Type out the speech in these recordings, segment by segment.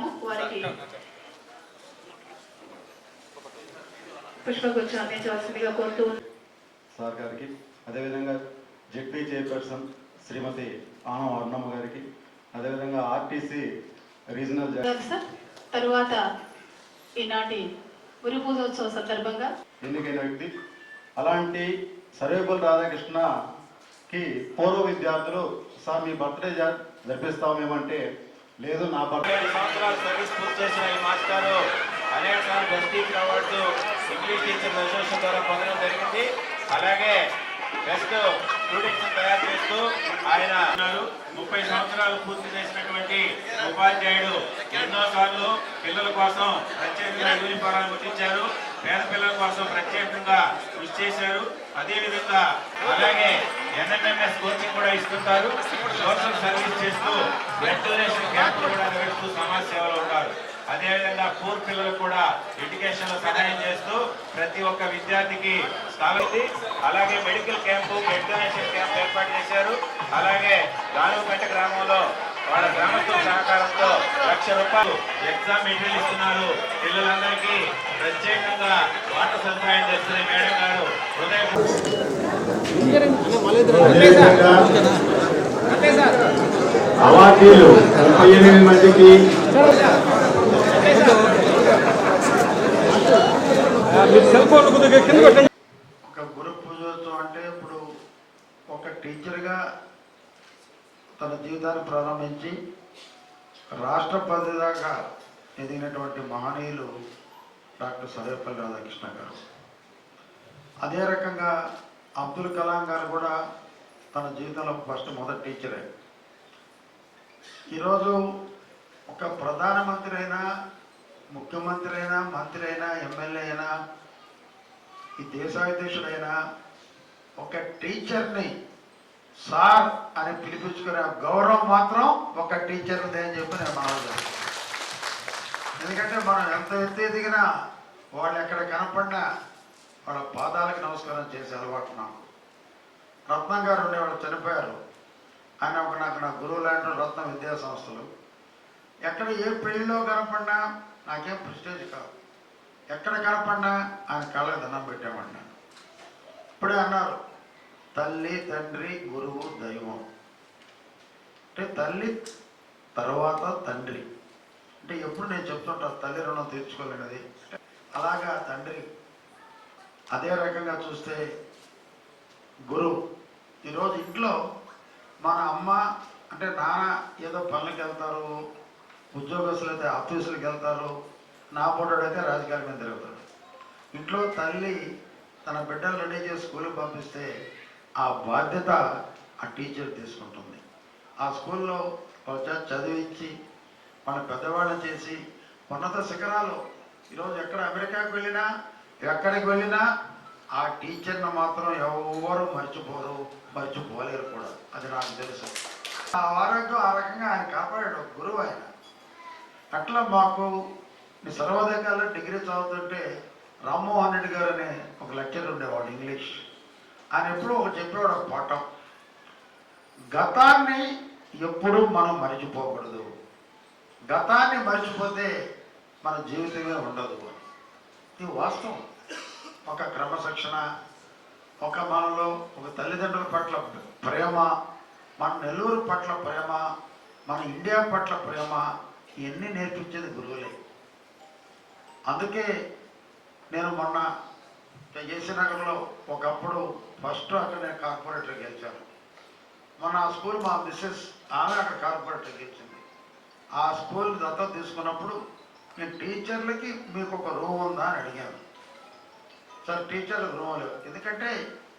కోరుతున్నాము వారికి పుష్పగుచ్చం అందించవలసిందిగా కోరుతూ సార్ గారికి అదేవిధంగా జెడ్పీ చైర్పర్సన్ శ్రీమతి ఆనం అర్ణమ్మ గారికి అదేవిధంగా ఆర్టీసీ రీజనల్ తరువాత ఈనాటి గురు పూజోత్సవ సందర్భంగా ఎన్నికైన వ్యక్తి అలాంటి సర్వేపల్లి రాధాకృష్ణకి పూర్వ విద్యార్థులు సార్ మీ బర్త్డే జ- జరిపిస్తామేమంటే లేదు నా బర్త్డే సంవత్సరాలు సర్వీస్ పూర్తి చేసిన ఈ మాస్టారు అనేక సార్లు best teacher award English teacher association ద్వారా పొందడం జరిగింది. అలాగే బెస్ట్ స్టూడెంట్స్ తయారు చేస్తూ ఆయన ముప్పై సంవత్సరాలు పూర్తి చేసినటువంటి ఉపాధ్యాయుడు ఎన్నో సార్లు పిల్లల కోసం ప్రత్యేకంగా యూనిఫారాలు గుర్తించారు పేద పిల్లల కోసం ప్రత్యేకంగా కృషి చేశారు. అదేవిధంగా అలాగే ఎన్ఎంఎంఎస్ కోచింగ్ కూడా ఇస్తుంటారు. సోషల్ సర్వీస్ చేస్తూ బ్లడ్ డొనేషన్ క్యాంపులు కూడా నిర్వహిస్తూ సమాజ సేవలో ఉంటారు అదేవిధంగా పూర్ పిల్లలకు కూడా ఎడ్యుకేషన్లో సహాయం చేస్తూ ప్రతి ఒక్క విద్యార్థికి స్కాలర్షిప్ అలాగే medical camp blood donation camp ఏర్పాటు చేశారు. అలాగే దానుపేట గ్రామంలో వాళ్ళ గ్రామస్తుల సహకారంతో లక్ష రూపాయలు ఎగ్జామ్ మెటీరియల్ ఇస్తున్నారు. పిల్లలందరికీ ప్రత్యేకంగా వాటర్ సదుపాయం చేస్తున్న మేడం గారు అవార్డీలు ముప్పై ఎనిమిది మందికి. ఒక గురు పూజోత్సవం అంటే ఇప్పుడు ఒక టీచర్గా తన జీవితాన్ని ప్రారంభించి రాష్ట్రపతి దాకా ఎదిగినటువంటి మహనీయులు డాక్టర్ సర్వేపల్లి రాధాకృష్ణ గారు. అదే రకంగా అబ్దుల్ కలాం గారు కూడా తన జీవితంలో ఫస్ట్ మొదటి టీచరే. ఈరోజు ఒక ప్రధానమంత్రి అయినా ముఖ్యమంత్రి అయినా మంత్రి అయినా ఎమ్మెల్యే అయినా ఈ దేశాధ్యక్షుడైనా ఒక టీచర్ని సార్ అని పిలిపించుకునే గౌరవం మాత్రం ఒక టీచర్దే అని చెప్పి నేను మనవి ఎందుకంటే మనం ఎంత ఎత్తు ఎదిగినా వాళ్ళు ఎక్కడ కనపడినా వాళ్ళ పాదాలకు నమస్కారం చేసే అలవాటు నాకు. రత్నం గారు ఉండేవాళ్ళు చనిపోయారు. ఆయన ఒక నాకు నా గురువు లాంటి రత్న విద్యా సంస్థలు. ఎక్కడ ఏ పెళ్ళిలో కనపడినా నాకేం ప్రెస్టేజ్ కాదు. ఎక్కడ కనపడినా ఆయన కళ్ళకి దండం పెట్టామన్నాను ఇప్పుడే అన్నారు తల్లి తండ్రి గురువు దైవం. అంటే తల్లి తర్వాత తండ్రి. అంటే ఎప్పుడు నేను చెప్తుంటా తల్లి రుణం తీర్చుకోలేనిది. అలాగా తండ్రి. అదే రకంగా చూస్తే గురువు. ఈరోజు ఇంట్లో మన అమ్మ అంటే నాన్న ఏదో పనులకు వెళ్తారు ఉద్యోగస్తులు అయితే ఆఫీసులకు వెళ్తారు నా అయితే రాజకీయాల మీద తిరుగుతాడు ఇంట్లో తల్లి తన బిడ్డలు రెడీ చేసి స్కూల్కి పంపిస్తే ఆ బాధ్యత ఆ టీచర్ తీసుకుంటుంది. ఆ స్కూల్లో చదివించి మన పెద్దవాళ్ళని చేసి ఉన్నత శిఖరాలు ఈరోజు ఎక్కడ అమెరికాకు వెళ్ళినా ఎక్కడికి వెళ్ళినా ఆ టీచర్ని మాత్రం ఎవరు మర్చిపోరు మర్చిపోలేరు కూడా. అది నాకు తెలుసు. ఆ ఆరోగ్యం ఆ రకంగా ఆయన కాపాడాడు గురువు ఆయన. అట్లా మాకు ఈ సర్వోదయాల్లో డిగ్రీ చదువుతుంటే రామ్మోహన్ రెడ్డి గారు అనే ఒక లెక్చర్ ఉండేవాడు ఇంగ్లీష్. ఆయన ఎప్పుడో ఒక ఒక పాఠం. గతాన్ని ఎప్పుడూ మనం మర్చిపోకూడదు. గతాన్ని మర్చిపోతే మన జీవితమే ఉండదు ఇది వాస్తవం. ఒక క్రమశిక్షణ ఒక మనలో ఒక తల్లిదండ్రుల పట్ల ప్రేమ మన నెల్లూరు పట్ల ప్రేమ మన ఇండియా పట్ల ప్రేమ ఇవన్నీ నేర్పించేది గురువులే. అందుకే నేను మొన్న జేసీ నగర్లో ఒకప్పుడు ఫస్ట్ అక్కడ నేను కార్పొరేటర్ గెలిచాను. మొన్న ఆ స్కూల్ మా మిస్సెస్ ఆమె అక్కడ కార్పొరేటర్ గెలిచింది. ఆ స్కూల్ దత్త తీసుకున్నప్పుడు నేను టీచర్లకి మీకు ఒక రూమ్ ఉందా అని అడిగాను. సార్ టీచర్లకు రూమ్ లేవు. ఎందుకంటే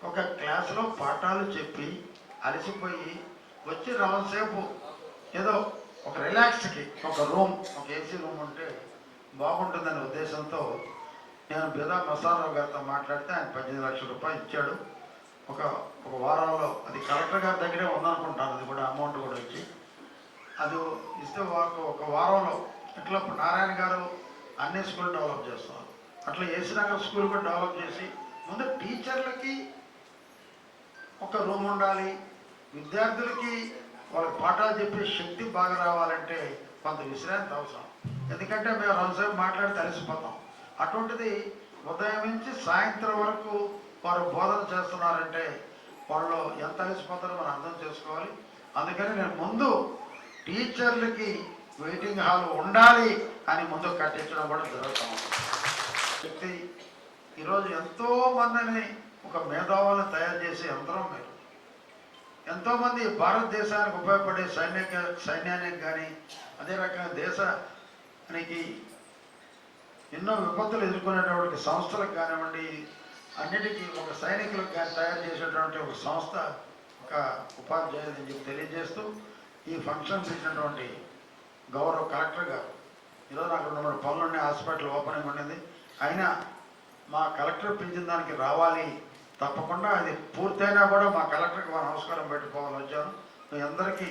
ఒక క్లాసులో పాఠాలు చెప్పి అలసిపోయి వచ్చి రౌండ్సేపు ఏదో ఒక రిలాక్స్కి ఒక రూమ్ ఒక ఏసీ రూమ్ ఉంటే బాగుంటుందనే ఉద్దేశంతో నేను బిదా మసారావు గారితో మాట్లాడితే ఆయన పద్దెనిమిది లక్షల రూపాయలు ఇచ్చాడు. ఒక ఒక వారంలో అది కలెక్టర్ గారి దగ్గరే ఉందనుకుంటాను. అది కూడా అమౌంట్ కూడా వచ్చి. అది ఇస్తే ఒక ఒక వారంలో ఇట్లా నారాయణ గారు అన్ని స్కూల్ డెవలప్ చేస్తున్నారు అట్లా ఏసీనగర్ స్కూల్ కూడా డెవలప్ చేసి ముందు టీచర్లకి ఒక రూమ్ ఉండాలి. విద్యార్థులకి వాళ్ళకి పాఠాలు చెప్పే శక్తి బాగా రావాలంటే కొంత విశ్రాంతి అవసరం. ఎందుకంటే మేము రెండుసేపు మాట్లాడి తలిసిపోతాం అటువంటిది ఉదయం నుంచి సాయంత్రం వరకు వారు బోధన చేస్తున్నారంటే వాళ్ళు ఎంత అలసిపోతారో మనం అర్థం చేసుకోవాలి. అందుకని నేను ముందు టీచర్లకి వెయిటింగ్ హాల్ ఉండాలి అని ముందు కట్టించడం కూడా జరుగుతాం. వ్యక్తి ఈరోజు ఎంతో మందిని ఒక మేధావులను తయారు చేసే యంత్రం మీరు. ఎంతోమంది భారతదేశానికి ఉపయోగపడే సైనిక సైన్యానికి కానీ అదే రకంగా దేశానికి ఎన్నో విపత్తులు ఎదుర్కొనేటువంటి సంస్థలకు కానివ్వండి అన్నిటికీ ఒక సైనికులకు కానీ తయారు చేసేటువంటి ఒక సంస్థ ఒక ఉపాధ్యాయుని చెప్పి తెలియజేస్తూ ఈ ఫంక్షన్ ఇచ్చినటువంటి గౌరవ కలెక్టర్ గారు ఈరోజు నాకు రెండు మూడు పనులున్నాయి హాస్పిటల్ ఓపెనింగ్ ఉండింది. అయినా మా కలెక్టర్ పిలిచిన దానికి రావాలి తప్పకుండా అది పూర్తయినా కూడా మా కలెక్టర్కి మా నమస్కారం పెట్టుకోవాలని వచ్చాను మీ అందరికీ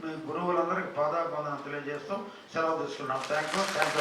మీ గురువులందరికీ పాదాభివందనం తెలియజేస్తూ సెలవు తీసుకున్నాం థ్యాంక్ యూ థ్యాంక్ యూ